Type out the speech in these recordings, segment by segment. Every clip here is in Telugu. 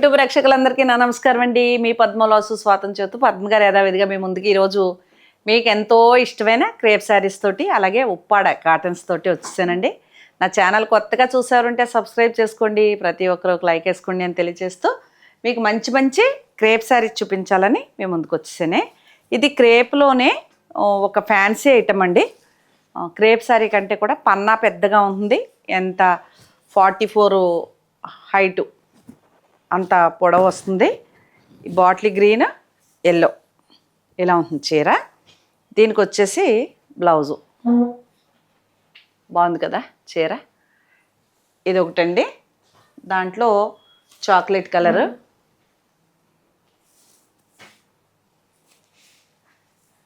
యూట్యూబ్ ప్రేక్షకులందరికీ నా నమస్కారం అండి. మీ పద్మలాసు స్వాతం చేతు పద్మగారు యథావిధిగా మీ ముందుకి ఈరోజు మీకు ఎంతో ఇష్టమైన క్రేప్ శారీస్ తోటి అలాగే ఉప్పాడ కాటన్స్ తోటి వచ్చేసానండి. నా ఛానల్ కొత్తగా చూసారంటే సబ్స్క్రైబ్ చేసుకోండి. ప్రతి ఒక్కరు ఒక లైక్ వేసుకోండి అని తెలియజేస్తూ మీకు మంచి మంచి క్రేప్ శారీస్ చూపించాలని మీ ముందుకు వచ్చేసానే. ఇది క్రేప్లోనే ఒక ఫ్యాన్సీ ఐటమ్ అండి. క్రేప్ శారీ కంటే కూడా పన్నా పెద్దగా ఉంటుంది ఎంత ఫార్టీ ఫోర్ హైటు అంత పొడవు వస్తుంది. బాటిల్ గ్రీన్ ఎల్లో ఇలా ఉంటుంది చీర. దీనికి వచ్చేసి బ్లౌజు. బాగుంది కదా చీర? ఇది ఒకటండి. దాంట్లో చాక్లెట్ కలర్.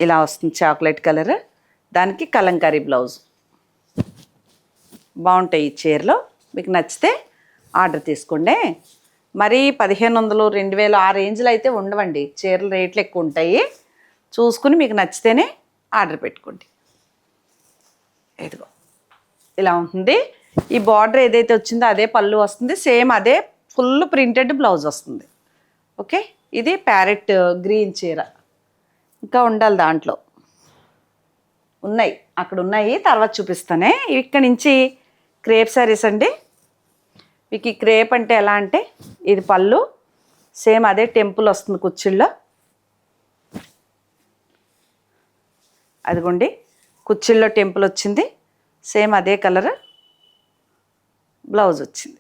ఇలా వస్తుంది చాక్లెట్ కలర్. దానికి కలంకారీ బ్లౌజ్. బాగుంటాయి ఈ చీరలో. మీకు నచ్చితే ఆర్డర్ తీసుకోండి. మరీ పదిహేను వందలు రెండు వేలు ఆ రేంజ్లో అయితే ఉండవండి. చీరలు రేట్లు ఎక్కువ ఉంటాయి చూసుకుని మీకు నచ్చితేనే ఆర్డర్ పెట్టుకోండి. ఇదిగో. ఇలా ఉంటుంది. ఈ బార్డర్ ఏదైతే వచ్చిందో అదే పళ్ళు వస్తుంది. సేమ్ అదే ఫుల్ ప్రింటెడ్ బ్లౌజ్ వస్తుంది. ఓకే? ఇది ప్యారెట్ గ్రీన్ చీర. ఇంకా ఉండాలి దాంట్లో. ఉన్నాయి. అక్కడ ఉన్నాయి. తర్వాత చూపిస్తానే. ఇక్కడ నుంచి క్రేప్ శారీస్ అండి. మీకు ఈ క్రేప్ అంటే ఎలా అంటే ఇది పళ్ళు. సేమ్ అదే టెంపుల్ వస్తుంది కుర్చీల్లో. అదిగోండి కుర్చీల్లో టెంపుల్ వచ్చింది. సేమ్ అదే కలర్. బ్లౌజ్ వచ్చింది.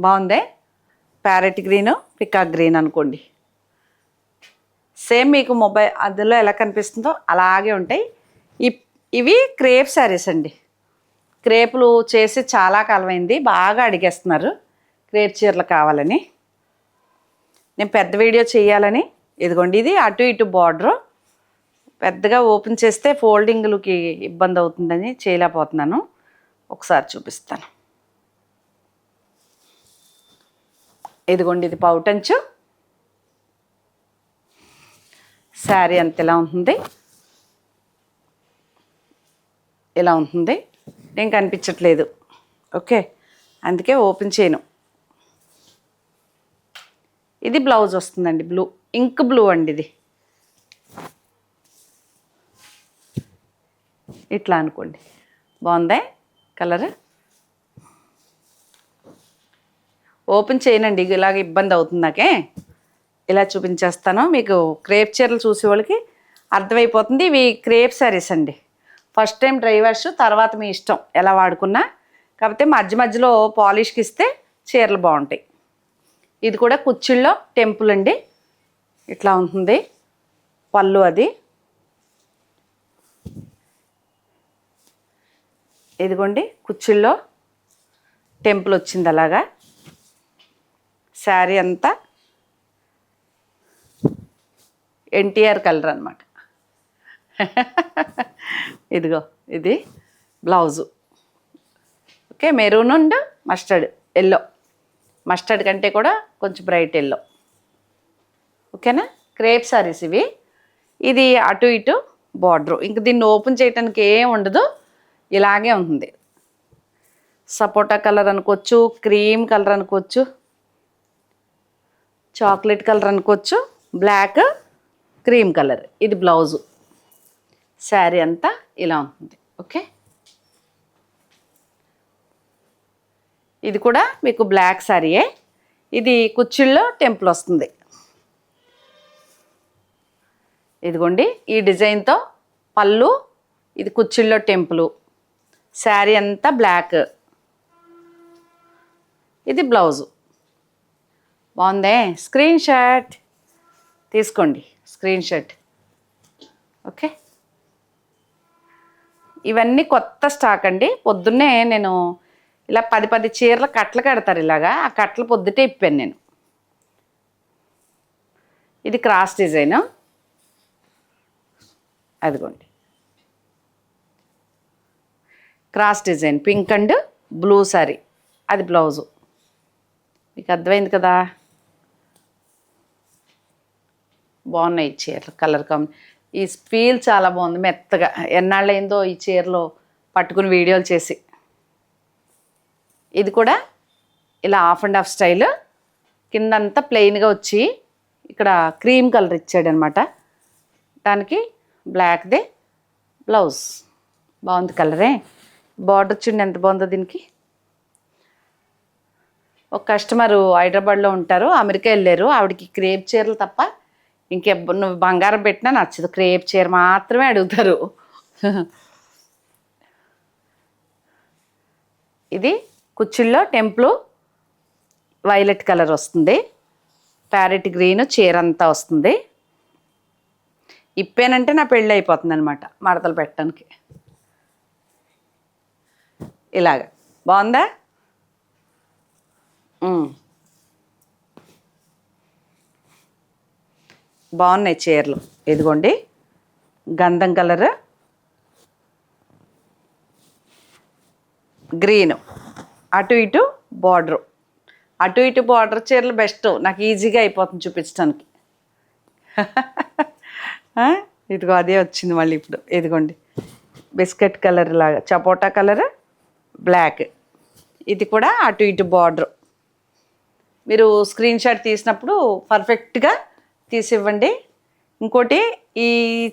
బాగుందే? ప్యారెట్ గ్రీను పికాక్ గ్రీన్ అనుకోండి. సేమ్ మీకు మొబైల్ అందులో ఎలా కనిపిస్తుందో అలాగే ఉంటాయి. ఇ- ఇవి క్రేప్ శారీస్ అండి. క్రేపులు చేసి చాలా కాలమైంది బాగా అడిగేస్తున్నారు. క్రేప్ చీరలు కావాలని. నేను పెద్ద వీడియో చేయాలని. ఇదిగోండి ఇది అటు ఇటు బార్డరు. పెద్దగా ఓపెన్ చేస్తే ఫోల్డింగ్లకి ఇబ్బంది అవుతుందని చేయలేకపోతున్నాను. ఒకసారి చూపిస్తాను. ఇదిగోండి ఇది పౌటంచు శారీ అంత ఇలా ఉంటుంది. ఇలా ఉంటుంది. నేను కనిపించట్లేదు. ఓకే అందుకే ఓపెన్ చేయను. ఇది బ్లౌజ్ వస్తుందండి బ్లూ. ఇంక్ బ్లూ అండి ఇది. ఇట్లా అనుకోండి. బాగుందా కలర్? ఓపెన్ చేయనండి ఇలాగ ఇబ్బంది అవుతుంది నాకే. ఇలా చూపించేస్తాను. మీకు క్రేప్ చీరలు చూసే వాళ్ళకి అర్థమైపోతుంది. ఇవి క్రేప్ శారీస్ అండి. ఫస్ట్ టైం డ్రై వాష్ తర్వాత మీ ఇష్టం ఎలా వాడుకున్నా. కాకపోతే మధ్య మధ్యలో పాలిష్కి ఇస్తే చీరలు బాగుంటాయి. ఇది కూడా కుచ్చిళ్ళలో టెంపుల్ అండి. ఇట్లా ఉంటుంది. పళ్ళు అది. ఇదిగోండి కుచ్చిళ్ళలో టెంపుల్ వచ్చింది అలాగా. శారీ అంతా ఎన్టీఆర్ కలర్ అనమాట ఇదిగో ఇది blouse. Okay maroon and mustard yellow. Mustard కంటే కూడా కొంచెం బ్రైట్ ఎల్లో. ఓకేనా? క్రేప్ సారీస్ ఇవి. ఇది అటు ఇటు బార్డర్. ఇంక దీన్ని ఓపెన్ చేయడానికి ఏం ఉండదు. ఇలాగే ఉంటుంది. సపోటా కలర్ అనుకోవచ్చు క్రీమ్ కలర్ అనుకోవచ్చు చాక్లెట్ కలర్ అనుకోవచ్చు బ్లాక్ క్రీమ్ కలర్. ఇది బ్లౌజు. శారీ అంతా ఇలా ఉంటుంది. ఓకే? ఇది కూడా మీకు బ్లాక్ శారీయే ఇది కుచ్చిళ్ళలో టెంపుల్ వస్తుంది. ఇదిగోండి ఈ డిజైన్తో పళ్ళు ఇది కుచ్చిళ్ళలో టెంపుల్. శారీ అంతా బ్లాక్. ఇది బ్లౌజు. బాగుందే? Screenshot. తీసుకోండి స్క్రీన్ షాట్. ఓకే? ఇవన్నీ కొత్త స్టాక్ అండి. పొద్దున్నే నేను ఇలా పది పది చీరలు కట్టలు కడతారు ఇలాగా ఆ కట్టలు పొద్దుటే ఇప్పాను నేను. ఇది క్రాస్ డిజైన్. అదిగోండి. Cross design pink and blue sari. అది బ్లౌజు. మీకు అర్థమైంది కదా? బాగున్నాయి ఈ చీరలు కలర్ కాంబి ఈ ఫీల్ చాలా బాగుంది మెత్తగా. ఎన్నాళ్ళైందో ఈ చీరలో పట్టుకుని వీడియోలు చేసి. ఇది కూడా ఇలా హాఫ్ అండ్ హాఫ్ స్టైల్. కిందంతా ప్లెయిన్గా వచ్చి ఇక్కడ క్రీమ్ కలర్ ఇచ్చాడనమాట. దానికి బ్లాక్దే బ్లౌజ్. బాగుంది కలరే. బార్డర్ చూడండి ఎంత బాగుందో దీనికి. ఒక కస్టమర్ హైదరాబాద్లో ఉంటారు అమెరికా వెళ్ళారు. ఆవిడకి క్రేప్ చీరలు తప్ప ఇంకే నువ్వు బంగారం పెట్టినా నచ్చదు. క్రేప్ చీర మాత్రమే అడుగుతారు. ఇది కుచ్చిళ్ళలో టెంపుల్ వైలెట్ కలర్ వస్తుంది. ప్యారెట్ గ్రీన్ చీర అంతా వస్తుంది. ఇప్పేనంటే నా పెళ్ళి అయిపోతుంది అనమాట మడతలు పెట్టడానికి. ఇలాగ. బాగుందా? బాగున్నాయి చీరలు. ఇదిగోండి గంధం కలర్. గ్రీన్. అటు ఇటు బార్డర్. అటు ఇటు బార్డర్ చీరలు బెస్ట్ నాకు ఈజీగా అయిపోతుంది చూపించడానికి ఇదిగో అదే వచ్చింది మళ్ళీ ఇప్పుడు. ఇదిగోండి. బిస్కెట్ కలర్ లాగా. చపోటా కలర్? బ్లాక్. ఇది కూడా అటు ఇటు బార్డర్. మీరు స్క్రీన్ షాట్ తీసినప్పుడు పర్ఫెక్ట్గా తీసివ్వండి. ఇంకోటి ఈ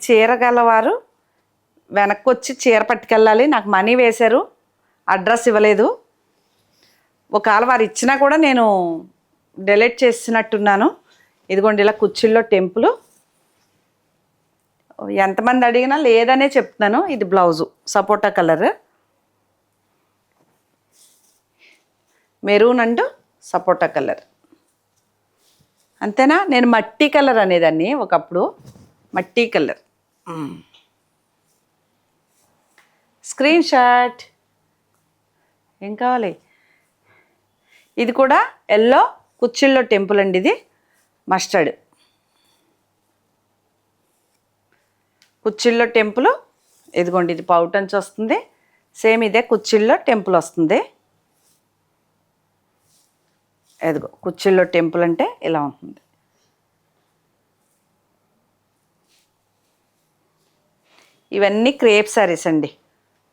చీర గలవారు వెనక్కి వచ్చి చీర పట్టుకెళ్ళాలి. నాకు మనీ వేశారు. అడ్రస్ ఇవ్వలేదు. ఒకవేళ వారు ఇచ్చినా కూడా నేను డెలీట్ చేసినట్టున్నాను ఇదిగోండి ఇలా కుర్చీల్లో టెంపుల్. ఎంతమంది అడిగినా లేదనే చెప్తున్నాను. ఇది బ్లౌజు సపోటా కలర్. మెరూన్ అండ్ సపోటా కలర్. అంతేనా? నేను మట్టి కలర్ అనేదాన్ని ఒకప్పుడు. మట్టి కలర్. Screen shot. ఏం కావాలి? ఇది కూడా ఎల్లో కుచ్చిళ్ళో టెంపుల్ అండి ఇది. మస్టర్డ్ కుచ్చిళ్ళో టెంపుల్. ఇదిగోండి ఇది పౌటన్స్ వస్తుంది సేమ్ ఇదే కుచ్చిళ్ళో టెంపుల్ వస్తుంది. ఎదుగో కుచ్చిళ్ళో టెంపుల్ అంటే ఇలా ఉంటుంది. ఇవన్నీ క్రేప్ శారీస్ అండి.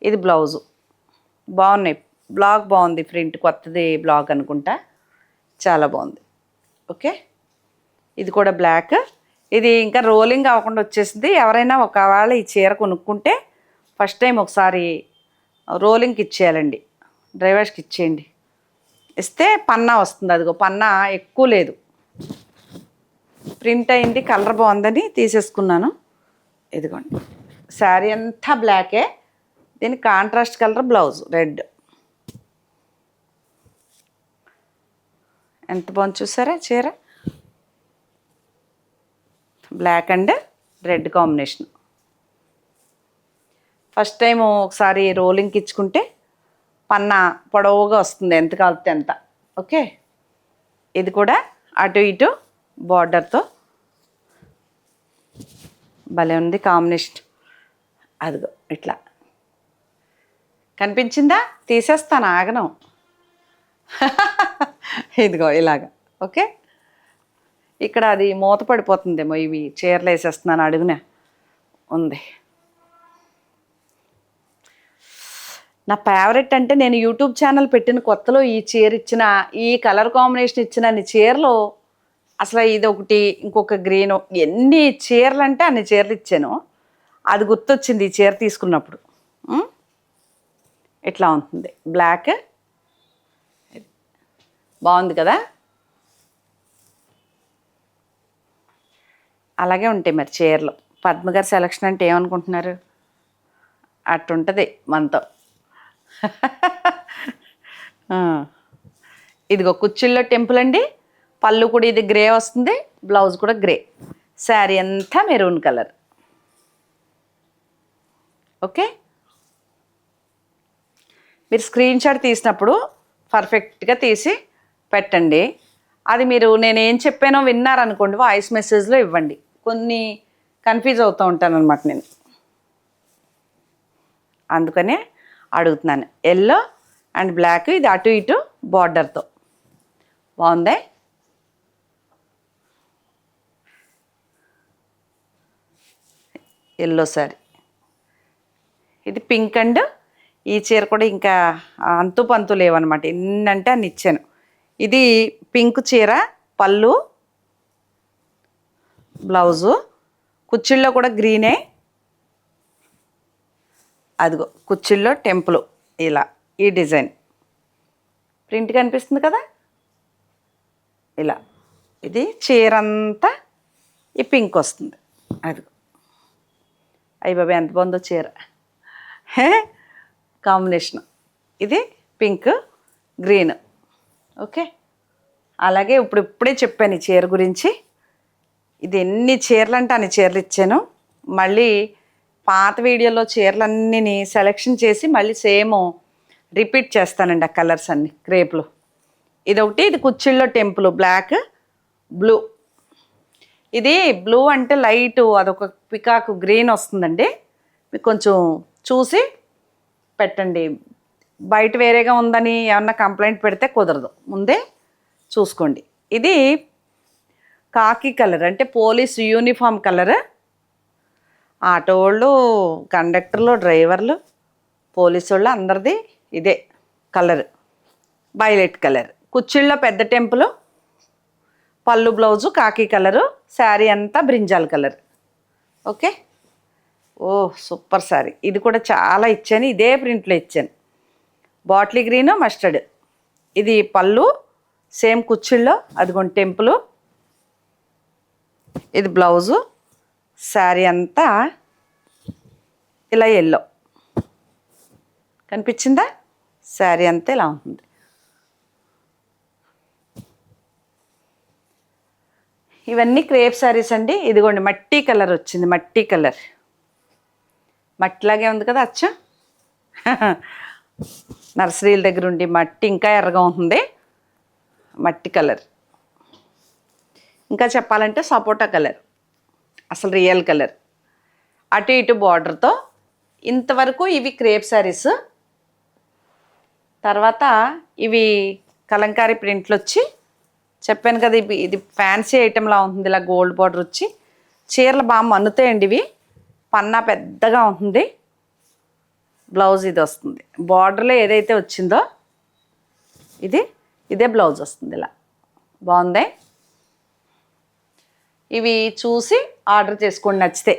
ఇది బ్లౌజు. బాగున్నాయి. బ్లాగ్ బాగుంది ప్రింట్ కొత్తది బ్లాగ్ అనుకుంటా. చాలా బాగుంది. ఓకే? ఇది కూడా బ్లాక్. ఇది ఇంకా రోలింగ్ అవ్వకుండా వచ్చేసింది. ఎవరైనా ఒకవేళ ఈ చీర కొనుక్కుంటే ఫస్ట్ టైం ఒకసారి రోలింగ్కి ఇచ్చేయాలండి. డ్రైవర్స్కి ఇచ్చేయండి. ఇస్తే పన్నా వస్తుంది. అదిగో పన్నా ఎక్కువ లేదు. ప్రింట్ అయింది కలర్ బాగుందని తీసేసుకున్నాను. ఇదిగోండి. శారీ అంతా బ్లాకే. దీని కాంట్రాస్ట్ కలర్ బ్లౌజ్ రెడ్. ఎంత బాగుంది చూసారా చీర? Black and red combination first time ఒకసారి రోలింగ్కి ఇచ్చుకుంటే పన్న పొడవుగా వస్తుంది ఎంత కాలితే ఎంత ఓకే ఇది కూడా అటు ఇటు బార్డర్తో భలే ఉంది కాంబినేషన్ అదిగో ఇట్లా. కనిపించిందా? తీసేస్తాను ఆగనం. ఇదిగో ఇలాగా ఓకే? ఇక్కడ అది మూత పడిపోతుందేమో ఇవి చీరలు వేసేస్తున్నాను అడుగునే ఉంది. నా ఫేవరెట్ అంటే నేను యూట్యూబ్ ఛానల్ పెట్టిన కొత్తలో ఈ చీర ఇచ్చిన ఈ కలర్ కాంబినేషన్ ఇచ్చిన అన్ని చీరలు అసలు ఇది ఒకటి ఇంకొక గ్రీన్ ఎన్ని చీరలు అంటే అన్ని చీరలు ఇచ్చాను. అది గుర్తొచ్చింది ఈ చీర తీసుకున్నప్పుడు. ఇట్లా ఉంటుంది. బ్లాక్ బాగుంది కదా? అలాగే ఉంటాయి మరి చీరలు. పద్మగారి సెలక్షన్ అంటే ఏమనుకుంటున్నారు? అట్టుంటుంది మనతో. ఆ. ఇదిగో కుర్చీల్లో టెంపుల్ అండి. పళ్ళు కూడా ఇది గ్రే వస్తుంది బ్లౌజ్ కూడా గ్రే. శారీ అంతా మెరూన్ కలర్. ఓకే? మీరు స్క్రీన్ షాట్ తీసినప్పుడు పర్ఫెక్ట్గా తీసి పెట్టండి. అది మీరు నేను ఏం చెప్పానో విన్నారనుకోండి వాయిస్ మెసేజ్లో ఇవ్వండి. కొన్ని కన్ఫ్యూజ్ అవుతూ ఉంటాను అనమాట నేను. అందుకనే అడుగుతున్నాను. ఎల్లో అండ్ బ్లాక్ ఇది అటు ఇటు బార్డర్తో. బాగుందే? ఎల్లో సారీ. ఇది పింక్ అండ్ ఈ చీర కూడా ఇంకా అంతు పంతు లేవన్నమాట. ఎన్నంటే అని ఇచ్చాను ఇది పింక్ చీర పళ్ళు బ్లౌజు. కుచ్చిళ్ళలో కూడా గ్రీనే. అదిగో కుచ్చిళ్ళలో టెంపుల్ ఇలా ఈ డిజైన్. ప్రింట్ కనిపిస్తుంది కదా? ఇలా ఇది చీర అంతా ఈ పింక్ వస్తుంది. అదిగో. అయ్యి బాబా ఎంత బాగుందో చీర. Hey combination. ఇది పింక్ గ్రీన్. ఓకే? అలాగే ఇప్పుడు ఇప్పుడే చెప్పాను ఈ చీర గురించి. ఇది ఎన్ని చీరలు అంటే అన్ని చీరలు ఇచ్చాను. మళ్ళీ పాత వీడియోలో చీరలన్నీ సెలెక్షన్ చేసి మళ్ళీ సేమ్ రిపీట్ చేస్తానండి ఆ కలర్స్ అన్ని క్రేప్లు. ఇది ఒకటి ఇది కుచ్చిళ్ళో టెంపుల్ బ్లాక్ బ్లూ. ఇది బ్లూ అంటే లైట్ అదొక పికాకు గ్రీన్ వస్తుందండి. మీకు కొంచెం చూసి పెట్టండి. బయట వేరేగా ఉందని ఏమన్నా కంప్లైంట్ పెడితే కుదరదు. ముందే చూసుకోండి. ఇది కాకి కలర్ అంటే పోలీస్ యూనిఫామ్ కలర్. ఆటో వాళ్ళు కండక్టర్లు డ్రైవర్లు పోలీసు వాళ్ళు అందరిది ఇదే కలర్. Violet colour. కుచ్చిళ్ళలో పెద్ద టెంపుల్ పళ్ళు బ్లౌజు కాకి కలరు శారీ అంతా బ్రింజాల్ కలర్. ఓకే? ఓ సూపర్ శారీ. ఇది కూడా చాలా ఇచ్చాను. ఇదే ప్రింట్లో ఇచ్చాను. Bottle green mustard. ఇది పళ్ళు సేమ్ కుచ్చిళ్ళలో అదిగోండి టెంపుల్. ఇది బ్లౌజు. శారీ అంతా ఇలా ఎల్లో. కనిపించిందా? శారీ అంతా ఇలా ఉంటుంది. ఇవన్నీ క్రేప్ శారీస్ అండి. ఇదిగోండి మట్టి కలర్ వచ్చింది మట్టి కలర్. మట్టిలాగే ఉంది కదా అచ్చ. నర్సరీల దగ్గర ఉండి మట్టి ఇంకా ఎర్రగా ఉంటుంది. మట్టి కలర్. ఇంకా చెప్పాలంటే సపోటా కలర్. అసలు రియల్ కలర్. అటు ఇటు బార్డర్తో ఇంతవరకు ఇవి క్రేప్ శారీస్. తర్వాత ఇవి కలంకారీ ప్రింట్లు వచ్చి చెప్పాను కదా ఇవి ఇది ఫ్యాన్సీ ఐటెంలా ఉంటుంది ఇలా గోల్డ్ బార్డర్ వచ్చి. చీరలు బాగా మన్నుతాయండి ఇవి. పన్నా పెద్దగా ఉంటుంది. బ్లౌజ్ ఇది వస్తుంది. బార్డర్లో ఏదైతే వచ్చిందో ఇది ఇదే బ్లౌజ్ వస్తుంది ఇలా. బాగుంది? ఇవి చూసి ఆర్డర్ చేసుకోండి నచ్చితే.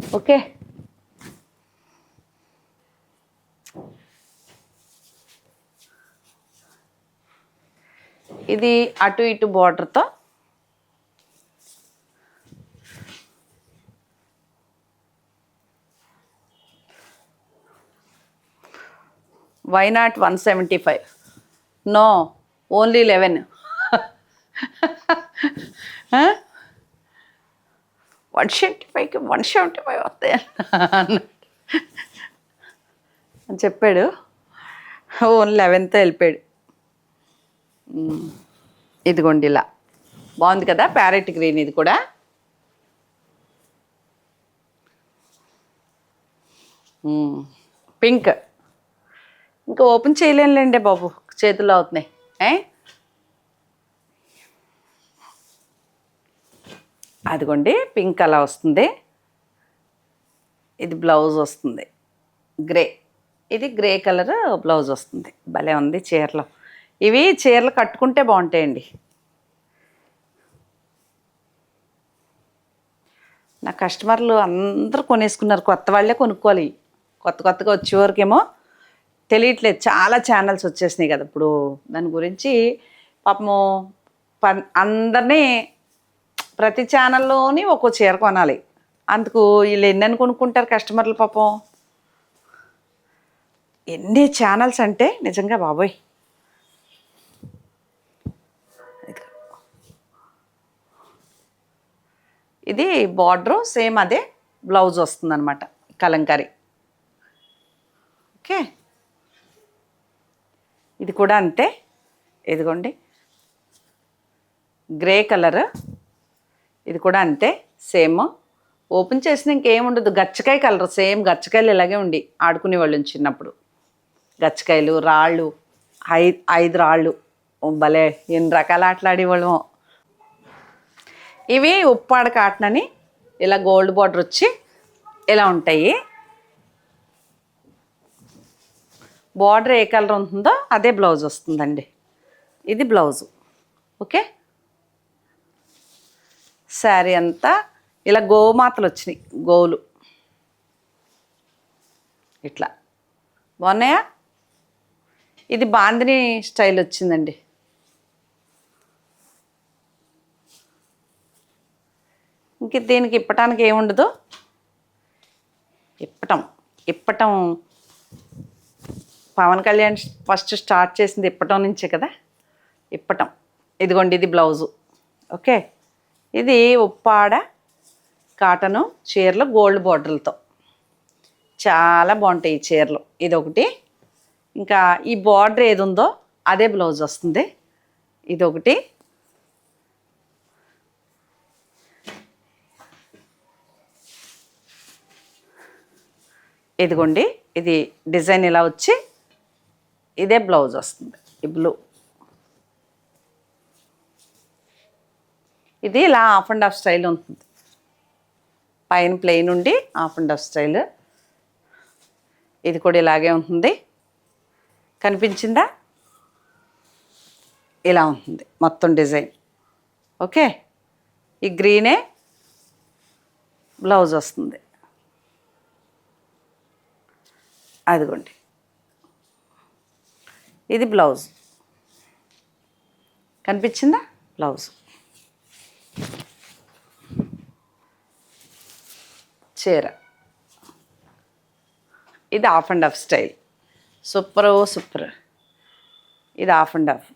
ఓకే? ఇది అటు ఇటు బార్డర్తో why not one seventy five no only eleven one seventy ఫైవ్కి వన్ సెవెంటీ ఫైవ్ వస్తాయి అని చెప్పాడు. ఓన్లీ లెవెన్త్ వెళ్ళిపోయాడు. ఇదిగోండి ఇలా. బాగుంది కదా ప్యారెట్ గ్రీన్ ఇది కూడా? పింక్. ఇంకా ఓపెన్ చేయలేనులేండి బాబు. చేతులు అవుతున్నాయి. ఏ? అదిగోండి పింక్ అలా వస్తుంది. ఇది బ్లౌజ్ వస్తుంది. గ్రే. ఇది గ్రే కలర్ బ్లౌజ్ వస్తుంది. భలే ఉంది చీరలు. ఇవి చీరలు కట్టుకుంటే బాగుంటాయండి. నా కస్టమర్లు అందరూ కొనేసుకున్నారు. కొత్త వాళ్ళే కొనుక్కోవాలి. కొత్త కొత్తగా వచ్చేవరకేమో తెలియట్లేదు. చాలా ఛానల్స్ వచ్చేసినాయి కదా ఇప్పుడు. దాని గురించి పాపము ప అందరినీ ప్రతి ఛానల్లోని ఒక్కో చీర కొనాలి. అందుకు వీళ్ళు ఎన్ని కొనుక్కుంటారు కస్టమర్లు పాపం? ఎన్ని ఛానల్స్ అంటే నిజంగా బాబోయ్. ఇది బార్డర్ సేమ్ అదే బ్లౌజ్ వస్తుందన్నమాట. కలంకారీ. ఓకే? ఇది కూడా అంతే. ఇదిగోండి. గ్రే కలర్ ఇది కూడా అంతే. సేమ్ ఓపెన్ చేసిన ఇంకేం గచ్చకాయ కలర్ సేమ్ గచ్చకాయలు ఇలాగే ఉండి ఆడుకునేవాళ్ళు చిన్నప్పుడు. గచ్చకాయలు రాళ్ళు ఐదు ఐదు రాళ్ళు. భలే ఎన్ని రకాల ఆటలు ఆడేవాళ్ళము. ఇవి ఉప్పాడ కాటన్ అని ఇలా గోల్డ్ బార్డర్ వచ్చి ఇలా ఉంటాయి. బార్డర్ ఏ కలర్ ఉంటుందో అదే బ్లౌజ్ వస్తుందండి. ఇది బ్లౌజు. ఓకే? శారీ అంతా ఇలా గోమాతలు వచ్చినాయి గోవులు ఇట్లా. బాగున్నాయా? ఇది బాందిని స్టైల్ వచ్చిందండి. ఇంక దీనికి ఇప్పటానికి ఏముండదు? ఇప్పటం. ఇప్పటం పవన్ కళ్యాణ్ ఫస్ట్ స్టార్ట్ చేసింది ఇప్పటం నుంచే కదా? ఇప్పటం. ఇదిగోండి ఇది బ్లౌజు. ఓకే? ఇది ఉప్పాడ కాటను చీరలు గోల్డ్ బార్డర్లతో. చాలా బాగుంటాయి ఈ చీరలు. ఇది ఒకటి ఇంకా ఈ బార్డర్ ఏది ఉందో అదే బ్లౌజ్ వస్తుంది. ఇది ఒకటి ఇదిగోండి ఇది డిజైన్ ఇలా వచ్చి ఇదే బ్లౌజ్ వస్తుంది ఈ బ్లూ. ఇది ఇలా హాఫ్ అండ్ హాఫ్ స్టైల్ ఉంటుంది. పైన ప్లెయిన్ ఉండి హాఫ్ అండ్ హాఫ్ స్టైల్. ఇది కూడా ఇలాగే ఉంటుంది. కనిపించిందా? ఇలా ఉంటుంది మొత్తం డిజైన్. ఓకే? ఈ గ్రీనే బ్లౌజ్ వస్తుంది. అదిగోండి. ఇది బ్లౌజ్. కనిపించిందా? బ్లౌజ్. చీర. ఇది half and half style. Super super. ఇది హాఫ్ అండ్ ఆఫ్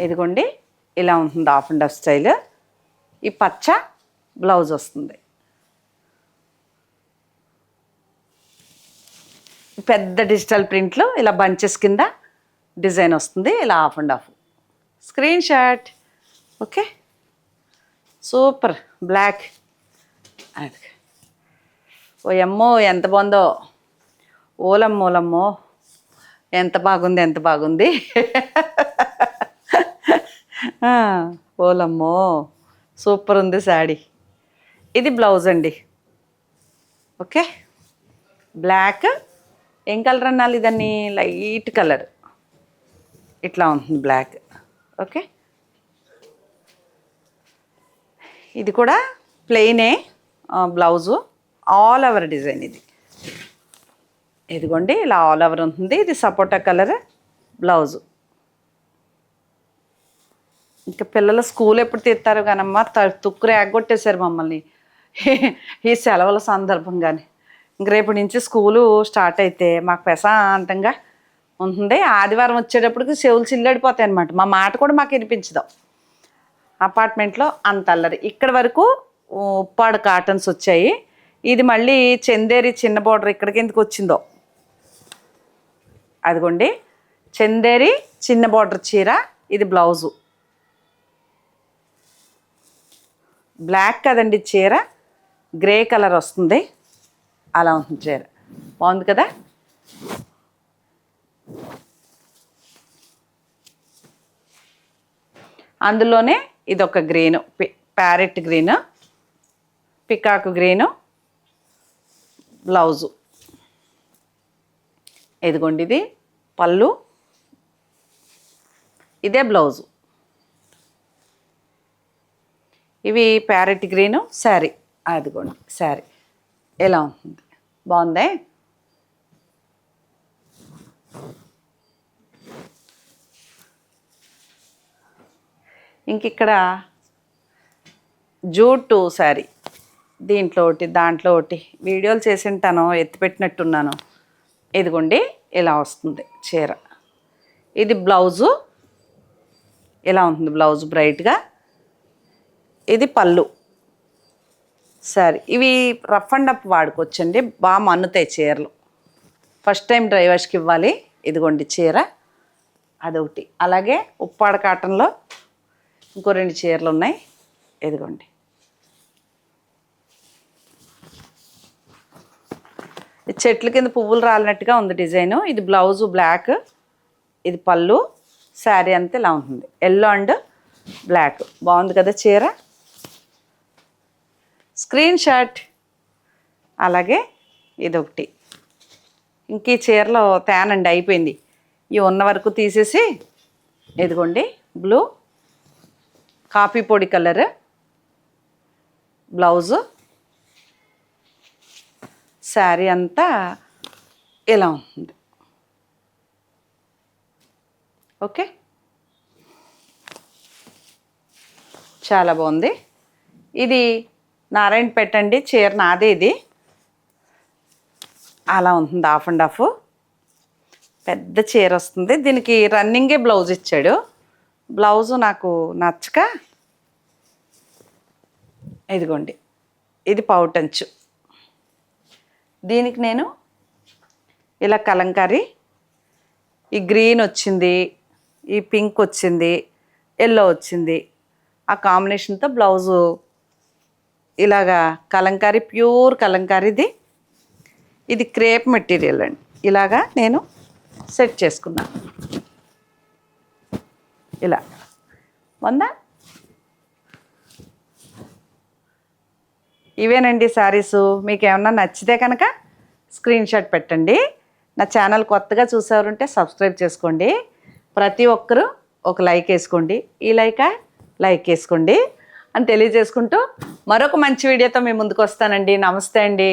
ఇదిగోండి ఇలా ఉంటుంది ఆఫ్ అండ్ ఆఫ్ స్టైల్. ఈ పచ్చ బ్లౌజ్ వస్తుంది. పెద్ద డిజిటల్ ప్రింట్లో ఇలా బంచెస్ కింద డిజైన్ వస్తుంది. ఇలా half and half screenshot. Okay? Super. Black. అది ఓ అమ్మో ఎంత బాగుందో. ఓలమ్మోలమ్మో ఓలమ్మో. ఎంత బాగుంది ఎంత బాగుంది. ఓలమ్మో. సూపర్ ఉంది శాడీ ఇది బ్లౌజ్ అండి. ఓకే? బ్లాక్. ఏం కలర్ అన్నాలి దాన్ని? Light colour. ఇట్లా ఉంటుంది బ్లాక్. ఓకే? ఇది కూడా ప్లెయినే బ్లౌజు. ఆల్ ఓవర్ డిజైన్ ఇది. ఇదిగోండి ఇలా ఆల్ ఓవర్ ఉంటుంది. ఇది సపోటా కలర్ బ్లౌజు. ఇంకా పిల్లలు స్కూల్ ఎప్పుడు తీస్తారు కానమ్మా? త- తుక్కురు మమ్మల్ని. ఈ సెలవుల సందర్భంగానే. ఇంక రేపు నుంచి స్కూలు స్టార్ట్ అయితే మాకు ప్రశాంతంగా ఉంటుంది. ఆదివారం వచ్చేటప్పటికి చెవులు చిల్లడిపోతాయి అనమాట మా మాట కూడా మాకు వినిపించదు. అపార్ట్మెంట్లో అంత అల్లరి. ఇక్కడ వరకు ఉప్పాడు కాటన్స్ వచ్చాయి. ఇది మళ్ళీ చందేరి చిన్న బార్డర్ ఇక్కడికి ఎందుకు వచ్చిందో? అదిగోండి. చందేరి చిన్న బార్డర్ చీర ఇది బ్లౌజు. బ్లాక్ కదండి చీర. గ్రే కలర్ వస్తుంది. అలా ఉంటుంది చీర. బాగుంది కదా? అందులోనే ఇది ఒక green parrot green peacock green blouse. ఇదిగోండి ఇది పళ్ళు. ఇదే బ్లౌజు. ఇవి ప్యారెట్ గ్రీను శారీ. అదిగోండి శారీ. ఎలా ఉంటుంది? బాగుందే? ఇంక ఇక్కడ జూటు శారీ దీంట్లో ఒకటి దాంట్లో ఒకటి. వీడియోలు చేసింటాను ఎత్తిపెట్టినట్టున్నాను ఇదిగోండి ఇలా వస్తుంది చీర. ఇది బ్లౌజు. ఇలా ఉంటుంది బ్లౌజ్ బ్రైట్గా. ఇది పళ్ళు. సరే ఇవి రఫ్ అండ్ అప్ వాడుకోవచ్చండి. బాగా మన్నుతాయి చీరలు. ఫస్ట్ టైం డ్రైవర్స్కి ఇవ్వాలి. ఇదిగోండి చీర. అదొకటి. అలాగే ఉప్పాడ కాటన్లో ఇంకో రెండు చీరలు ఉన్నాయి. ఇదిగోండి. ఇది చెట్ల కింద పువ్వులు రాలినట్టుగా ఉంది డిజైను. ఇది బ్లౌజు బ్లాక్ ఇది పళ్ళు శారీ అంతా ఇలా ఉంటుంది. Yellow and black. బాగుంది కదా చీర? Screenshot. అలాగే ఇదొకటి. ఇంక ఈ చీరలో తేనండి అయిపోయింది. ఇవి ఉన్న వరకు తీసేసి ఇదిగోండి బ్లూ. కాఫీ పొడి కలర్. బ్లౌజు. శారీ అంతా ఇలా ఉంది. ఓకే? చాలా బాగుంది. ఇది నారాయణ పెట్టండి చీర నాదే ఇది. అలా ఉంటుంది హాఫ్ అండ్ హాఫ్. పెద్ద చీర వస్తుంది. దీనికి రన్నింగే బ్లౌజ్ ఇచ్చాడు. బ్లౌజు నాకు నచ్చక ఇదిగోండి ఇది పౌటంచు దీనికి నేను ఇలా కలంకారీ ఈ గ్రీన్ వచ్చింది ఈ పింక్ వచ్చింది ఎల్లో వచ్చింది. ఆ కాంబినేషన్తో బ్లౌజు ఇలాగా కలంకారీ ప్యూర్ కలంకారీది. ఇది క్రేప్ మెటీరియల్ అండి. ఇలాగా నేను సెట్ చేసుకున్నా. ఇలా. వందా? ఇవేనండి శారీసు మీకు ఏమన్నా నచ్చితే కనుక స్క్రీన్ షాట్ పెట్టండి. నా ఛానల్ కొత్తగా చూసేవారుంటే సబ్స్క్రైబ్ చేసుకోండి. ప్రతి ఒక్కరూ ఒక లైక్ వేసుకోండి. ఈ లైకా? లైక్ వేసుకోండి. అని తెలియజేసుకుంటూ మరొక మంచి వీడియోతో మీ ముందుకు వస్తానండి. నమస్తే అండి.